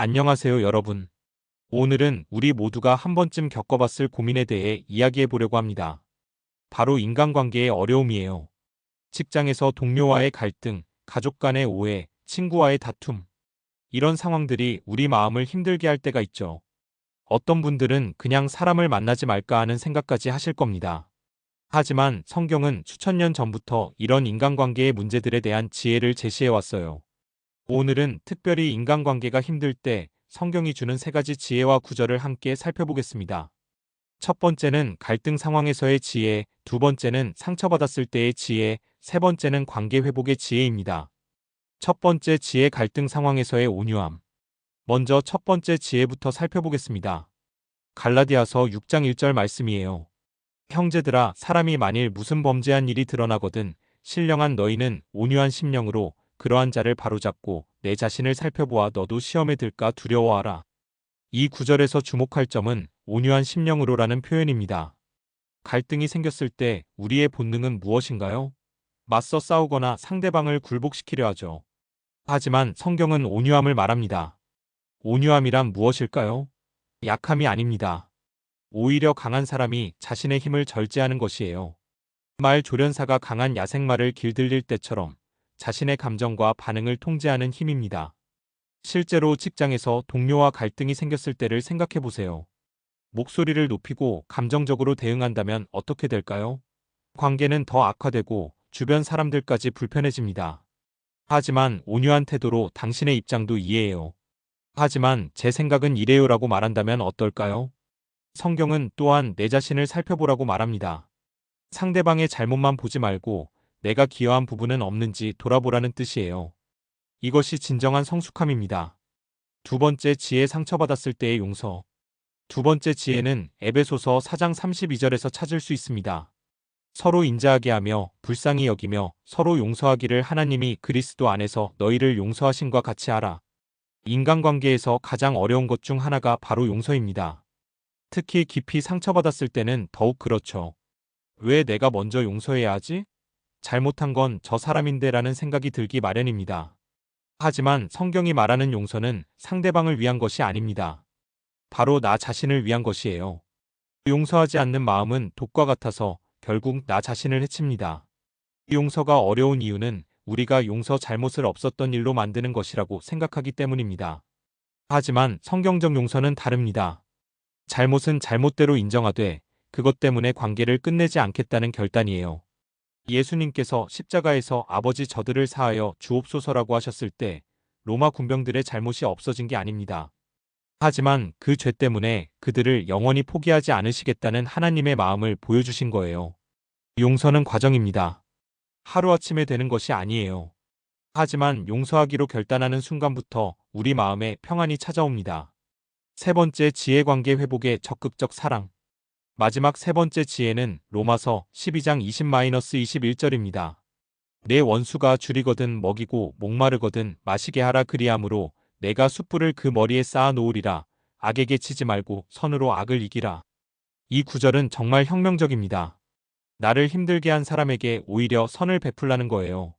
안녕하세요, 여러분. 오늘은 우리 모두가 한 번쯤 겪어봤을 고민에 대해 이야기해 보려고 합니다. 바로 인간관계의 어려움이에요. 직장에서 동료와의 갈등, 가족 간의 오해, 친구와의 다툼. 이런 상황들이 우리 마음을 힘들게 할 때가 있죠. 어떤 분들은 그냥 사람을 만나지 말까 하는 생각까지 하실 겁니다. 하지만 성경은 수천 년 전부터 이런 인간관계의 문제들에 대한 지혜를 제시해 왔어요. 오늘은 특별히 인간관계가 힘들 때 성경이 주는 세 가지 지혜와 구절을 함께 살펴보겠습니다. 첫 번째는 갈등 상황에서의 지혜, 두 번째는 상처받았을 때의 지혜, 세 번째는 관계 회복의 지혜입니다. 첫 번째 지혜 갈등 상황에서의 온유함. 먼저 첫 번째 지혜부터 살펴보겠습니다. 갈라디아서 6장 1절 말씀이에요. 형제들아 사람이 만일 무슨 범죄한 일이 드러나거든 신령한 너희는 온유한 심령으로 그러한 자를 바로잡고 내 자신을 살펴보아 너도 시험에 들까 두려워하라. 이 구절에서 주목할 점은 온유한 심령으로라는 표현입니다. 갈등이 생겼을 때 우리의 본능은 무엇인가요? 맞서 싸우거나 상대방을 굴복시키려 하죠. 하지만 성경은 온유함을 말합니다. 온유함이란 무엇일까요? 약함이 아닙니다. 오히려 강한 사람이 자신의 힘을 절제하는 것이에요. 말 조련사가 강한 야생말을 길들일 때처럼 자신의 감정과 반응을 통제하는 힘입니다. 실제로 직장에서 동료와 갈등이 생겼을 때를 생각해 보세요. 목소리를 높이고 감정적으로 대응한다면 어떻게 될까요? 관계는 더 악화되고 주변 사람들까지 불편해집니다. 하지만 온유한 태도로 당신의 입장도 이해해요. 하지만 제 생각은 이래요라고 말한다면 어떨까요? 성경은 또한 내 자신을 살펴보라고 말합니다. 상대방의 잘못만 보지 말고 내가 기여한 부분은 없는지 돌아보라는 뜻이에요. 이것이 진정한 성숙함입니다. 두 번째 지혜 상처받았을 때의 용서. 두 번째 지혜는 에베소서 4장 32절에서 찾을 수 있습니다. 서로 인자하게 하며 불쌍히 여기며 서로 용서하기를 하나님이 그리스도 안에서 너희를 용서하신과 같이 하라. 인간관계에서 가장 어려운 것 중 하나가 바로 용서입니다. 특히 깊이 상처받았을 때는 더욱 그렇죠. 왜 내가 먼저 용서해야 하지? 잘못한 건 저 사람인데 라는 생각이 들기 마련입니다. 하지만 성경이 말하는 용서는 상대방을 위한 것이 아닙니다. 바로 나 자신을 위한 것이에요. 용서하지 않는 마음은 독과 같아서 결국 나 자신을 해칩니다. 용서가 어려운 이유는 우리가 용서 잘못을 없었던 일로 만드는 것이라고 생각하기 때문입니다. 하지만 성경적 용서는 다릅니다. 잘못은 잘못대로 인정하되 그것 때문에 관계를 끝내지 않겠다는 결단이에요. 예수님께서 십자가에서 아버지 저들을 사하여 주옵소서라고 하셨을 때 로마 군병들의 잘못이 없어진 게 아닙니다. 하지만 그 죄 때문에 그들을 영원히 포기하지 않으시겠다는 하나님의 마음을 보여주신 거예요. 용서는 과정입니다. 하루아침에 되는 것이 아니에요. 하지만 용서하기로 결단하는 순간부터 우리 마음에 평안이 찾아옵니다. 세 번째 지혜관계 회복의 적극적 사랑. 마지막 세 번째 지혜는 로마서 12장 20-21절입니다. 내 원수가 줄이거든 먹이고 목마르거든 마시게 하라 그리함으로 내가 숯불을 그 머리에 쌓아 놓으리라. 악에게 치지 말고 선으로 악을 이기라. 이 구절은 정말 혁명적입니다. 나를 힘들게 한 사람에게 오히려 선을 베풀라는 거예요.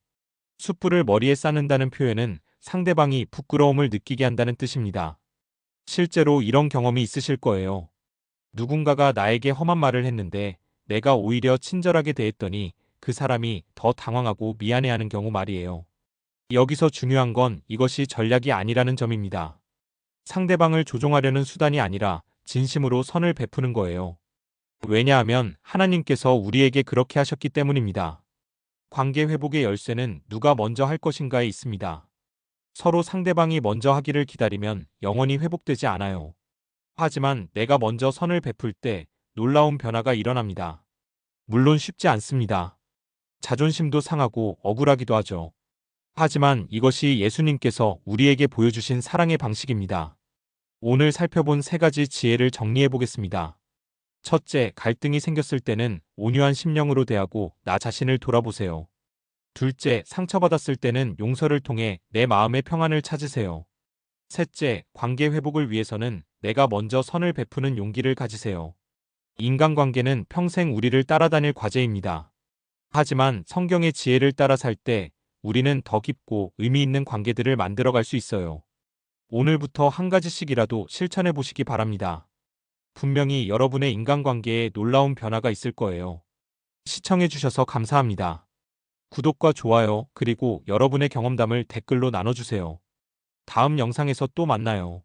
숯불을 머리에 쌓는다는 표현은 상대방이 부끄러움을 느끼게 한다는 뜻입니다. 실제로 이런 경험이 있으실 거예요. 누군가가 나에게 험한 말을 했는데 내가 오히려 친절하게 대했더니 그 사람이 더 당황하고 미안해하는 경우 말이에요. 여기서 중요한 건 이것이 전략이 아니라는 점입니다. 상대방을 조종하려는 수단이 아니라 진심으로 선을 베푸는 거예요. 왜냐하면 하나님께서 우리에게 그렇게 하셨기 때문입니다. 관계 회복의 열쇠는 누가 먼저 할 것인가에 있습니다. 서로 상대방이 먼저 하기를 기다리면 영원히 회복되지 않아요. 하지만 내가 먼저 선을 베풀 때 놀라운 변화가 일어납니다. 물론 쉽지 않습니다. 자존심도 상하고 억울하기도 하죠. 하지만 이것이 예수님께서 우리에게 보여주신 사랑의 방식입니다. 오늘 살펴본 세 가지 지혜를 정리해 보겠습니다. 첫째, 갈등이 생겼을 때는 온유한 심령으로 대하고 나 자신을 돌아보세요. 둘째, 상처받았을 때는 용서를 통해 내 마음의 평안을 찾으세요. 셋째, 관계 회복을 위해서는 내가 먼저 선을 베푸는 용기를 가지세요. 인간관계는 평생 우리를 따라다닐 과제입니다. 하지만 성경의 지혜를 따라 살 때 우리는 더 깊고 의미 있는 관계들을 만들어갈 수 있어요. 오늘부터 한 가지씩이라도 실천해 보시기 바랍니다. 분명히 여러분의 인간관계에 놀라운 변화가 있을 거예요. 시청해 주셔서 감사합니다. 구독과 좋아요, 그리고 여러분의 경험담을 댓글로 나눠주세요. 다음 영상에서 또 만나요.